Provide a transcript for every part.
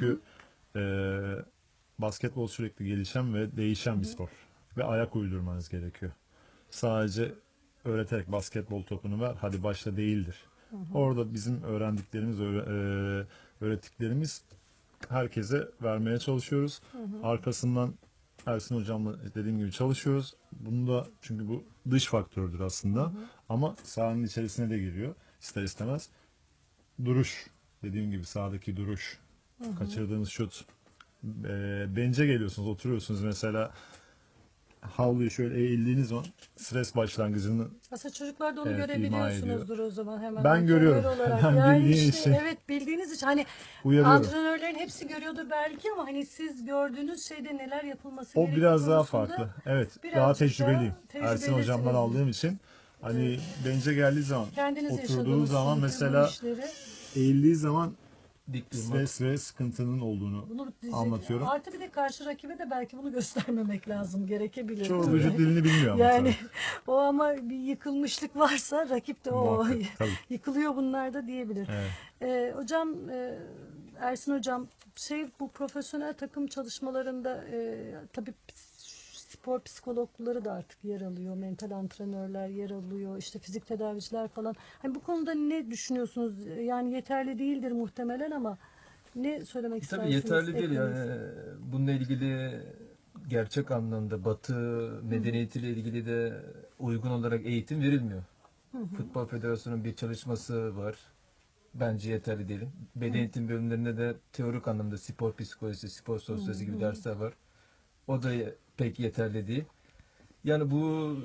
Çünkü e, basketbol sürekli gelişen ve değişen bir spor. Ve ayak uydurmanız gerekiyor. Sadece öğreterek basketbol topunu ver, hadi başla değildir. Orada bizim öğrendiklerimiz, öğre- e, öğrettiklerimiz herkese vermeye çalışıyoruz. Arkasından Ersin hocamla dediğim gibi çalışıyoruz. Bunda çünkü bu dış faktördür aslında. Ama sahanın içerisine de giriyor ister istemez. Duruş dediğim gibi sahadaki duruş, kaçırdığınız şut. E, bence geliyorsunuz, oturuyorsunuz mesela havluyu şöyle eğildiğiniz zaman stres başlangıcını Aslında çocuklar da onu Evet, görebiliyorsunuzdur o zaman hemen. Ben görüyorum. Olarak. Ben yani bildiğim işte, için. Evet bildiğiniz için hani antrenörlerin hepsi görüyordur belki ama hani siz gördüğünüz şeyde neler yapılması O biraz daha farklı. Evet, daha tecrübeliyim. daha Ersin hocamdan aldığım için hani bence geldiği zaman Kendiniz oturduğu zaman mesela işleri. eğildiği zaman Dik durmak. stres ve sıkıntının olduğunu Bunu anlatıyorum. Artı bir de karşı rakibe de belki bunu göstermemek lazım gerekebilir. Çoğu Tabii. vücut dilini bilmiyor ama Yani tabii. o ama bir yıkılmışlık varsa rakip de o Muhakkak, tabii. yıkılıyor bunlar da diyebilir. Evet. Ee, hocam e, Ersin hocam şey bu profesyonel takım çalışmalarında e, tabii spor psikologları da artık yer alıyor. Mental antrenörler yer alıyor. işte fizik tedaviciler falan. Hani bu konuda ne düşünüyorsunuz? Yani yeterli değildir muhtemelen ama ne söylemek istersiniz? Tabii yeterli değil Ekliniz. yani. Bununla ilgili gerçek anlamda Batı medeniyetiyle ilgili de uygun olarak eğitim verilmiyor. Futbol Federasyonu'nun bir çalışması var. Bence yeterli değil. Beden eğitim bölümlerinde de teorik anlamda spor psikolojisi, spor sosyolojisi gibi dersler var. O da pek yeterli değil. Yani bu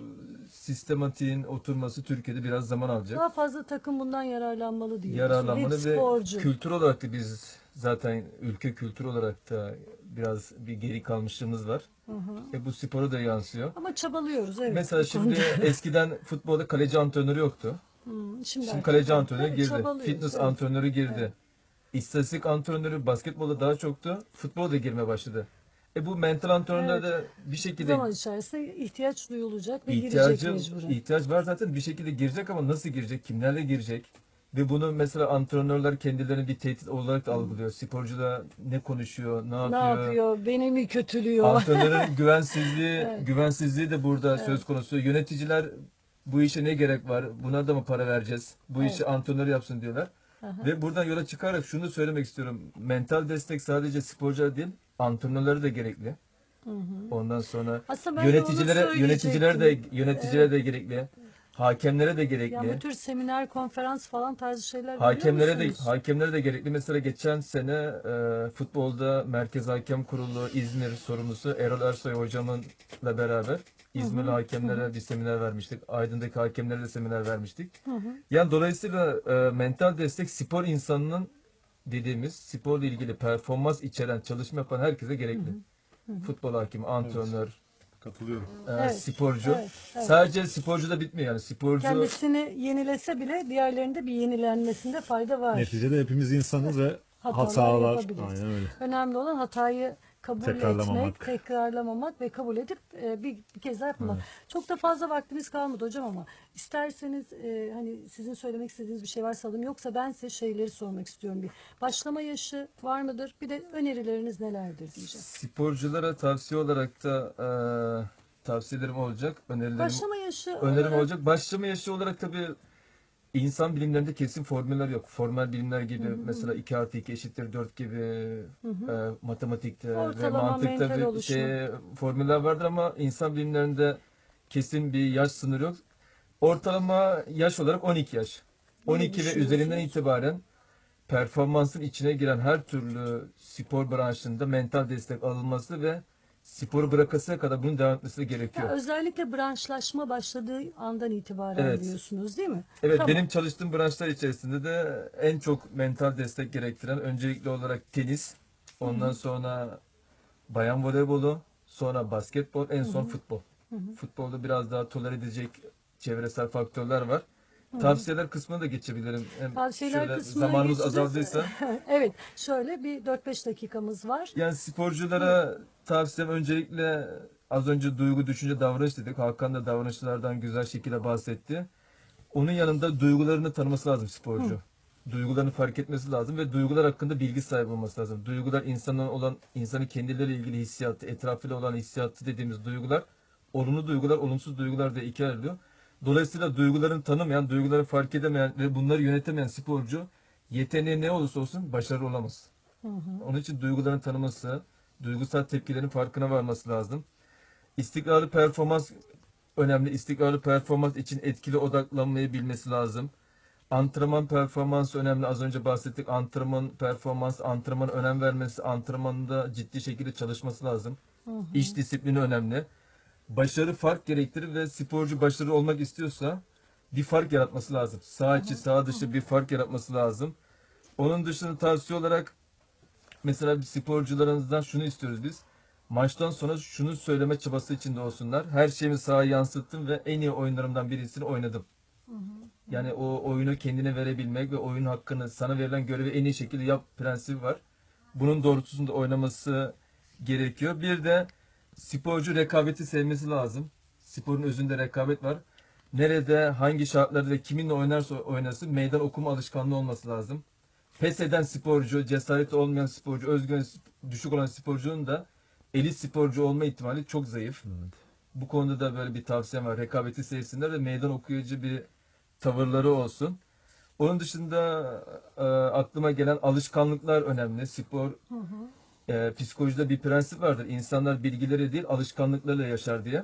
sistematiğin oturması Türkiye'de biraz zaman alacak. Daha fazla takım bundan yararlanmalı diyor. yararlanmalı ve sporcu. kültür olarak da biz zaten ülke kültür olarak da biraz bir geri kalmışlığımız var. E bu spora da yansıyor. Ama çabalıyoruz evet. Mesela şimdi eskiden futbolda kaleci antrenörü yoktu. Hmm, şimdi, Şimdi kaleci antrenörü Evet, girdi. Fitness evet. antrenörü girdi. İstatistik antrenörü basketbolda daha çoktu. Futbolda da girmeye başladı. E bu mental antrenörler de bir şekilde Zaman içerisinde ihtiyaç duyulacak ve girecek ihtiyacı mecburen. ihtiyaç var zaten bir şekilde girecek ama nasıl girecek, kimlerle girecek ve bunu mesela antrenörler kendilerini bir tehdit olarak da algılıyor. Sporcu da ne konuşuyor, ne ne yapıyor? yapıyor? Beni mi kötülüyor? Antrenörün güvensizliği, güvensizliği de burada söz konusu. Yöneticiler bu işe ne gerek var? Buna da mı para vereceğiz? Bu işi antrenör yapsın diyorlar. Ve buradan yola çıkarak şunu söylemek istiyorum. Mental destek sadece sporculara değil, antrenörlere de gerekli. Ondan sonra Aslında ben de onu yöneticilere yöneticiler de söyleyecektim. yöneticilere de gerekli. Hakemlere de gerekli. bu tür seminer, konferans falan tarzı şeyler Hakemlere de musunuz? hakemlere de gerekli. Mesela geçen sene e, futbolda Merkez Hakem Kurulu İzmir sorumlusu Erol Ersoy hocamınla beraber İzmirli hakemlere bir seminer vermiştik. Aydın'daki hakemlere de seminer vermiştik. Yani dolayısıyla e, mental destek spor insanının dediğimiz sporla ilgili performans içeren çalışma yapan herkese gerekli. Futbol hakemi, antrenör, Katılıyorum. e, Evet, sporcu. evet, evet. Sadece sporcu da bitmiyor yani. Sporcu Kendisini yenilese bile diğerlerinde bir yenilenmesinde fayda var. Neticede hepimiz insanız ve Hatalar hatalar. Aynen öyle. Önemli olan hatayı kabul Tekrarlamamak. etmek, tekrarlamamak ve kabul edip e, bir, bir kez daha yapmak. Çok da fazla vaktimiz kalmadı hocam ama isterseniz e, hani sizin söylemek istediğiniz bir şey varsa alayım. Yoksa ben size şeyleri sormak istiyorum bir. Başlama yaşı var mıdır? Bir de önerileriniz nelerdir diyeceğim. Sporculara tavsiye olarak da e, tavsiyelerim olacak. Önerilerim, Başlama yaşı önerim olarak- olacak. Başlama yaşı olarak tabii insan bilimlerinde kesin formüller yok. Formel bilimler gibi mesela 2 artı 2 eşittir 4 gibi e, matematikte ve Ortalama mantıkta mental bir oluşum. şey, formüller vardır ama insan bilimlerinde kesin bir yaş sınırı yok. Ortalama yaş olarak 12 yaş. 12 ve üzerinden itibaren performansın içine giren her türlü spor branşında mental destek alınması ve sporu bırakasıya kadar bunun devam etmesi gerekiyor. Ya özellikle branşlaşma başladığı andan itibaren Evet. diyorsunuz değil mi? Evet Tamam. benim çalıştığım branşlar içerisinde de en çok mental destek gerektiren öncelikli olarak tenis, ondan sonra bayan voleybolu, sonra basketbol, en son futbol. Futbolda biraz daha tolere edecek çevresel faktörler var. Tavsiyeler kısmına da geçebilirim. Hem Tavsiyeler şöyle kısmına zamanımız geçeceğiz. azaldıysa. evet şöyle bir 4-5 dakikamız var. Yani sporculara tavsiyem öncelikle az önce duygu, düşünce, davranış dedik. Hakan da davranışlardan güzel şekilde bahsetti. Onun yanında duygularını tanıması lazım sporcu. Duygularını fark etmesi lazım ve duygular hakkında bilgi sahibi olması lazım. Duygular insanın olan insanın kendileriyle ilgili hissiyatı, etrafıyla olan hissiyatı dediğimiz duygular olumlu duygular, olumsuz duygular diye ikiye ayrılıyor. Dolayısıyla duygularını tanımayan, duyguları fark edemeyen ve bunları yönetemeyen sporcu yeteneği ne olursa olsun başarılı olamaz. Onun için duyguların tanıması, duygusal tepkilerin farkına varması lazım. İstikrarlı performans önemli. İstikrarlı performans için etkili odaklanmayı bilmesi lazım. Antrenman performansı önemli. Az önce bahsettik. Antrenman performans, antrenman önem vermesi, antrenmanda ciddi şekilde çalışması lazım. İş disiplini önemli. Başarı fark gerektirir ve sporcu başarılı olmak istiyorsa bir fark yaratması lazım. Sağ içi, sağ dışı bir fark yaratması lazım. Onun dışında tavsiye olarak mesela bir sporcularımızdan şunu istiyoruz biz. Maçtan sonra şunu söyleme çabası içinde olsunlar. Her şeyimi sahaya yansıttım ve en iyi oyunlarımdan birisini oynadım. Yani o oyunu kendine verebilmek ve oyun hakkını sana verilen görevi en iyi şekilde yap prensibi var. Bunun doğrultusunda oynaması gerekiyor. Bir de sporcu rekabeti sevmesi lazım. Sporun özünde rekabet var. Nerede, hangi şartlarda ve kiminle oynarsa oynasın meydan okuma alışkanlığı olması lazım. Pes eden sporcu, cesareti olmayan sporcu, özgüveni düşük olan sporcunun da elit sporcu olma ihtimali çok zayıf. Bu konuda da böyle bir tavsiyem var. Rekabeti sevsinler ve meydan okuyucu bir tavırları olsun. Onun dışında e, aklıma gelen alışkanlıklar önemli. Spor e, psikolojide bir prensip vardır. İnsanlar bilgileri değil alışkanlıklarla yaşar diye.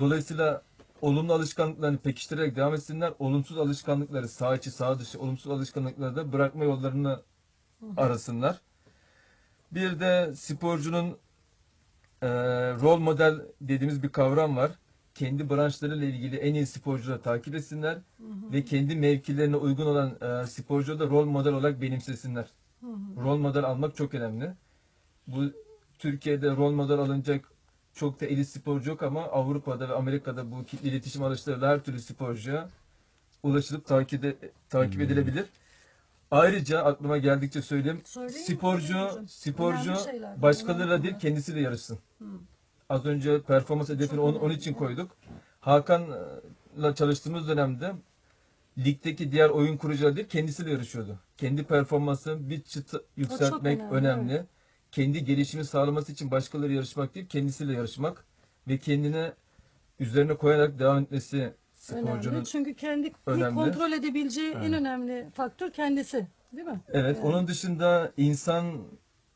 Dolayısıyla olumlu alışkanlıklarını pekiştirerek devam etsinler. Olumsuz alışkanlıkları sağ içi sağ dışı olumsuz alışkanlıkları da bırakma yollarını arasınlar. Bir de sporcunun e, rol model dediğimiz bir kavram var. Kendi branşlarıyla ilgili en iyi sporcuları takip etsinler ve kendi mevkilerine uygun olan e, sporcuları da rol model olarak benimsesinler. Rol model almak çok önemli. Bu Türkiye'de rol model alınacak çok da elit sporcu yok ama Avrupa'da ve Amerika'da bu kitle iletişim araçlarıyla her türlü sporcuya ulaşılıp takip, ede- takip edilebilir. Ayrıca aklıma geldikçe söyleyeyim. Söyleyin mi? Sporcu hocam. sporcu şeyler. başkalarıyla değil kendisiyle yarışsın. Az önce performans hedefini onun, onun için koyduk. Hakan'la çalıştığımız dönemde ligdeki diğer oyun kurucular değil kendisiyle yarışıyordu. Kendi performansını bir çıta yükseltmek önemli, önemli. Kendi gelişimi sağlaması için başkaları yarışmak değil kendisiyle yarışmak ve kendine üzerine koyarak devam etmesi sporcunun Önemli. Çünkü kendi önemli. kontrol edebileceği en önemli faktör kendisi. Değil mi? Evet, Yani. onun dışında insan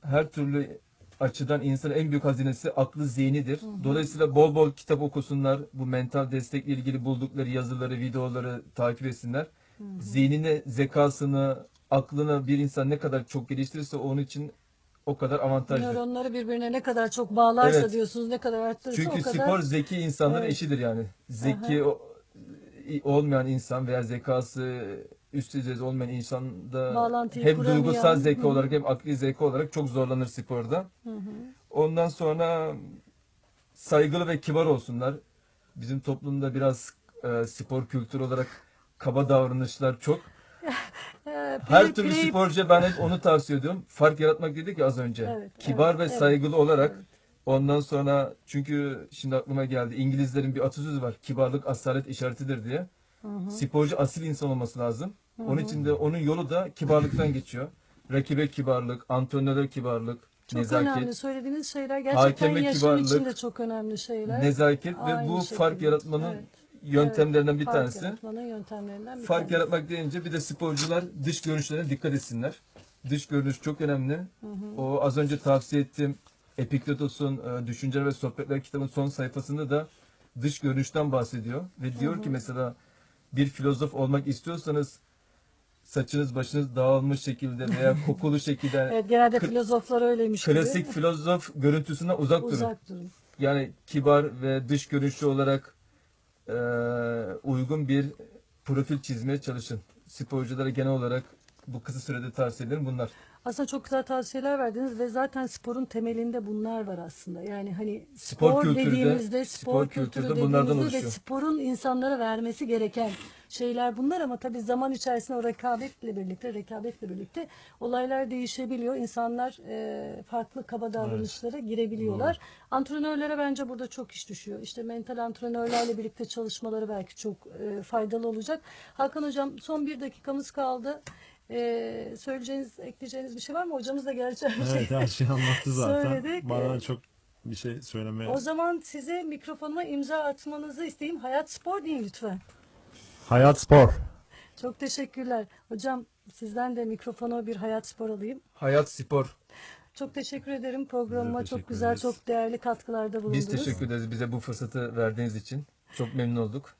her türlü açıdan insanın en büyük hazinesi aklı zihnidir. Dolayısıyla bol bol kitap okusunlar. Bu mental destekle ilgili buldukları yazıları, videoları takip etsinler. Zihnini, zekasını, aklını bir insan ne kadar çok geliştirirse onun için o kadar avantajlı. Nöronları birbirine ne kadar çok bağlarsa Evet. diyorsunuz, ne kadar arttırırsa Çünkü o kadar. spor zeki insanların Evet. eşidir yani. Zeki o- olmayan insan veya zekası üst düzeyde olmayan insanda Bağlantıyı hem kuramayan. duygusal zeka Hı hı. olarak hem akli zeka olarak çok zorlanır sporda. Ondan sonra saygılı ve kibar olsunlar. Bizim toplumda biraz e, spor kültürü olarak kaba davranışlar çok. Her play- türlü play- sporcuya ben hep onu tavsiye ediyorum. Fark yaratmak dedik ya az önce. Evet, Kibar evet, ve evet, saygılı olarak evet. ondan sonra çünkü şimdi aklıma geldi. İngilizlerin bir atasözü var. Kibarlık asalet işaretidir diye. Sporcu asil insan olması lazım. Onun için de onun yolu da kibarlıktan geçiyor. Rakibe kibarlık, antrenöre kibarlık, Çok nezaket. önemli. Söylediğiniz şeyler gerçekten Hakeme yaşam kibarlık, için de çok önemli şeyler. Nezaket ve Aynı bu şekilde. fark yaratmanın Evet. Yöntemlerinden bir fark tanesi. yaratmanın yöntemlerinden bir Fark tanesi. yaratmak deyince bir de sporcular dış görünüşlerine dikkat etsinler. Dış görünüş çok önemli. O az önce tavsiye ettiğim Epiktetos'un e, Düşünceler ve Sohbetler kitabının son sayfasında da dış görünüşten bahsediyor. Ve diyor ki mesela bir filozof olmak istiyorsanız saçınız başınız dağılmış şekilde veya kokulu şekilde Evet genelde filozoflar öyleymiş gibi. klasik filozof görüntüsünden uzak durun. Uzak durun. Yani kibar ve dış görünüşlü olarak e, uygun bir profil çizmeye çalışın. Sporculara genel olarak bu kısa sürede tavsiye ederim bunlar. Aslında çok güzel tavsiyeler verdiniz ve zaten sporun temelinde bunlar var aslında. Yani hani Spor spor, kültürü de- dediğimizde, spor spor, kültürü kültürü de bunlardan dediğimizde ve sporun insanlara vermesi gereken şeyler bunlar ama tabii zaman içerisinde o rekabetle birlikte, rekabetle birlikte olaylar değişebiliyor. İnsanlar e, farklı kaba davranışlara girebiliyorlar. Antrenörlere bence burada çok iş düşüyor. İşte mental antrenörlerle birlikte çalışmaları belki çok e, faydalı olacak. Hakan Hocam son bir dakikamız kaldı. Ee, söyleyeceğiniz, ekleyeceğiniz bir şey var mı? Hocamız da gerçi her şeyi- Evet her şeyi anlattı zaten. Söyledik. Bana çok bir şey söylemeye. O zaman size mikrofonuma imza atmanızı isteyeyim. Hayat Spor deyin lütfen. Hayat spor. Çok teşekkürler. Hocam sizden de mikrofona bir Hayat Spor alayım. Hayat spor. Çok teşekkür ederim programıma. teşekkür Çok güzel, ederiz. çok değerli katkılarda bulundunuz. Biz teşekkür ederiz bize bu fırsatı verdiğiniz için. Çok memnun olduk.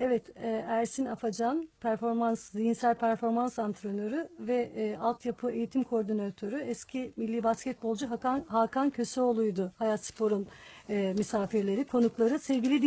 Evet, e, Ersin Afacan, performans, zihinsel performans antrenörü ve e, altyapı eğitim koordinatörü, eski milli basketbolcu Hakan, Hakan Köseoğlu'ydu Hayat Spor'un e, misafirleri, konukları. Sevgili